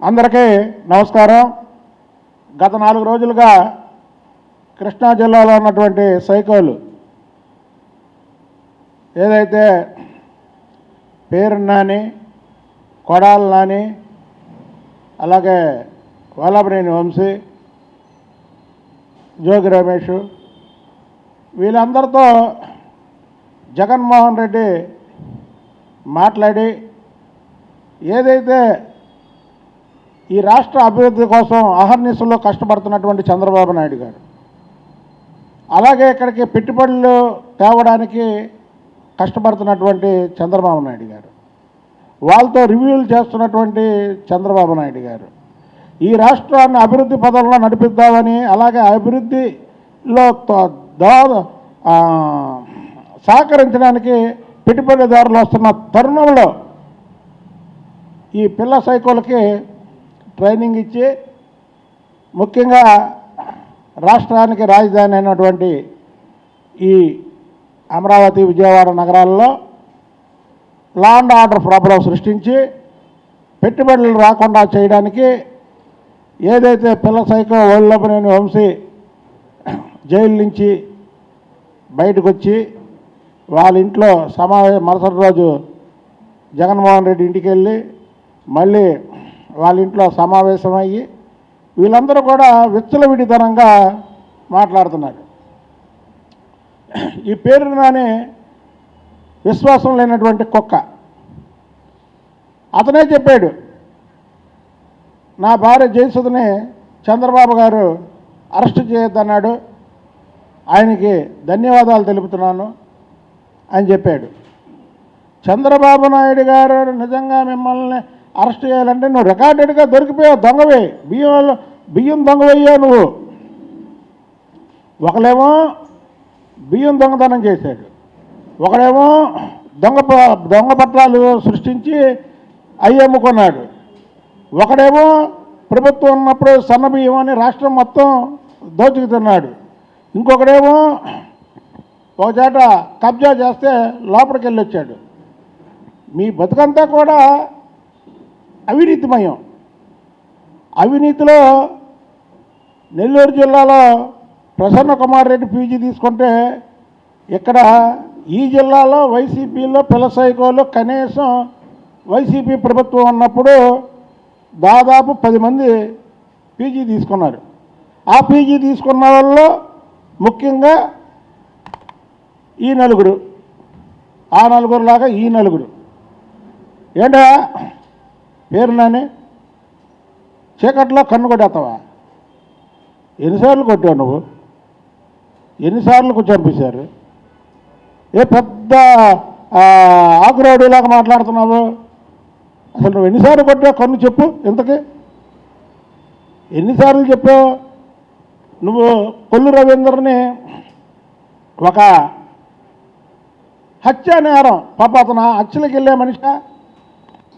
అందరికీ నమస్కారం. గత నాలుగు రోజులుగా కృష్ణా జిల్లాలో ఉన్నటువంటి సైకోలు ఏదైతే పేరు నాని కొడాల నాని అలాగే వల్లభనేని వంశీ జోగి రమేష్ వీళ్ళందరితో జగన్మోహన్ రెడ్డి మాట్లాడి ఏదైతే ఈ రాష్ట్ర అభివృద్ధి కోసం అహర్నిశల్లో కష్టపడుతున్నటువంటి చంద్రబాబు నాయుడు గారు అలాగే ఇక్కడికి పెట్టుబడులు తేవడానికి కష్టపడుతున్నటువంటి చంద్రబాబు నాయుడు గారు వాళ్ళతో రివ్యూలు చేస్తున్నటువంటి చంద్రబాబు నాయుడు గారు ఈ రాష్ట్రాన్ని అభివృద్ధి పదంలో నడిపిద్దామని అలాగే అభివృద్ధిలో సహకరించడానికి పెట్టుబడిదారులు వస్తున్న తరుణంలో ఈ పిల్ల సైకోలకి ట్రైనింగ్ ఇచ్చి ముఖ్యంగా రాష్ట్రానికి రాజధాని అయినటువంటి ఈ అమరావతి విజయవాడ నగరాల్లో లా అండ్ ఆర్డర్ ప్రాబ్లం సృష్టించి పెట్టుబడులు రాకుండా చేయడానికి ఏదైతే పిల్ల సైకో ఒళ్ళపనేని వంశీ జైలు నుంచి బయటకు వచ్చి వాళ్ళ ఇంట్లో సమావేశం మరుసటి రోజు జగన్మోహన్ రెడ్డి ఇంటికి వెళ్ళి మళ్ళీ వాళ్ళ ఇంట్లో సమావేశమయ్యి వీళ్ళందరూ కూడా విచ్చలవిడితనంగా మాట్లాడుతున్నారు. ఈ పేరు నాని విశ్వాసం లేనటువంటి కుక్క. అతనే చెప్పాడు నా భార్య జయసుధని చంద్రబాబు గారు అరెస్ట్ చేయొద్దన్నాడు. ఆయనకి ధన్యవాదాలు తెలుపుతున్నాను అని చెప్పాడు. చంద్రబాబు నాయుడు గారు నిజంగా మిమ్మల్ని అరెస్ట్ చేయాలంటే నువ్వు రికార్డెడ్గా దొరికిపోయావు దొంగవే. బియ్యం బియ్యం దొంగవయ్యా నువ్వు. ఒకలేమో బియ్యం దొంగతనం చేశాడు ఒకడేమో దొంగ ప- దొంగ పత్రాలు సృష్టించి అవి అమ్ముకున్నాడు ఒకడేమో ప్రభుత్వం ఉన్నప్పుడు సన్న బియ్యం అని రాష్ట్రం మొత్తం దోచుకుతున్నాడు. ఇంకొకడేమో ఒక చేట కబ్జా చేస్తే లోపలికి వెళ్ళి వచ్చాడు మీ బతుకంతా కూడా అవినీతిమయం అవినీతిలో నెల్లూరు జిల్లాలో ప్రసన్న కుమార్ రెడ్డి పీజీ తీసుకుంటే ఇక్కడ ఈ జిల్లాలో వైసీపీలో పిల్లసైకోలు కనీసం వైసీపీ ప్రభుత్వం ఉన్నప్పుడు దాదాపు పది మంది పీజీ తీసుకున్నారు. ఆ పీజీ తీసుకున్న వాళ్ళు ముఖ్యంగా ఈ నలుగురు. ఆ నలుగురులాగా ఈ నలుగురు. ఏంటా? పేరు నాని చీకట్లో కన్ను కొట్టేస్తావా? ఎన్నిసార్లు కొట్టావు నువ్వు? ఎన్నిసార్లు చంపేశారు? ఏ పెద్ద ఆ, మాట్లాడుతున్నావు? అసలు నువ్వు ఎన్నిసార్లు కొట్టావు? కన్ను చెప్పు ఇంతకీ. ఎన్నిసార్లు చెప్పావు? నువ్వు కొల్లు రవీందర్ని ఒక హత్య నేరం పాప అతను హత్యలకు వెళ్ళే మనిషి?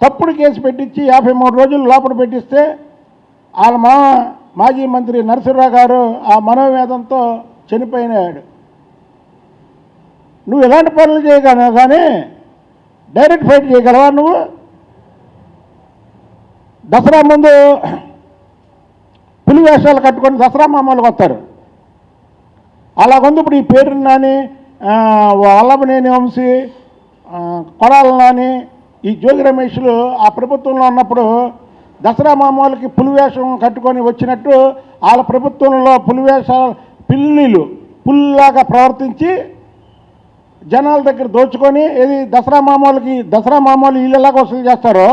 తప్పుడు కేసు పెట్టించి యాభై మూడు రోజులు లోపల పెట్టిస్తే వాళ్ళ మా మాజీ మంత్రి నరసింహరావు గారు ఆ మనోవేదంతో చనిపోయినాడు. నువ్వు ఎలాంటి పనులు చేయగలవు? కానీ డైరెక్ట్ ఫైట్ చేయగలవా నువ్వు? దసరా ముందు పులి వేషాలు కట్టుకొని దసరా మామూలుగా వస్తారు. అలాగొంది ఇప్పుడు ఈ పేరుని నాని వల్లభనేని వంశీ కొడాలని ఈ జోగి రమేష్లు ఆ ప్రభుత్వంలో ఉన్నప్పుడు దసరా మామూలకి పులివేషం కట్టుకొని వచ్చినట్టు వాళ్ళ ప్రభుత్వంలో పులివేష పిల్లిలు పుల్లాగా ప్రవర్తించి జనాల దగ్గర దోచుకొని ఏది దసరా మామూలకి దసరా మామూలు వీళ్ళు ఎలాగ వసూలు చేస్తారో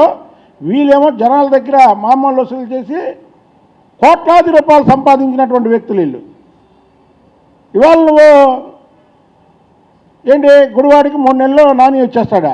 వీళ్ళేమో జనాల దగ్గర మామూలు వసూలు చేసి కోట్లాది రూపాయలు సంపాదించినటువంటి వ్యక్తులు వీళ్ళు. ఇవాళ నువ్వు ఏంటి గుడివాడికి మూడు నెలలు నాని వచ్చేస్తాడా?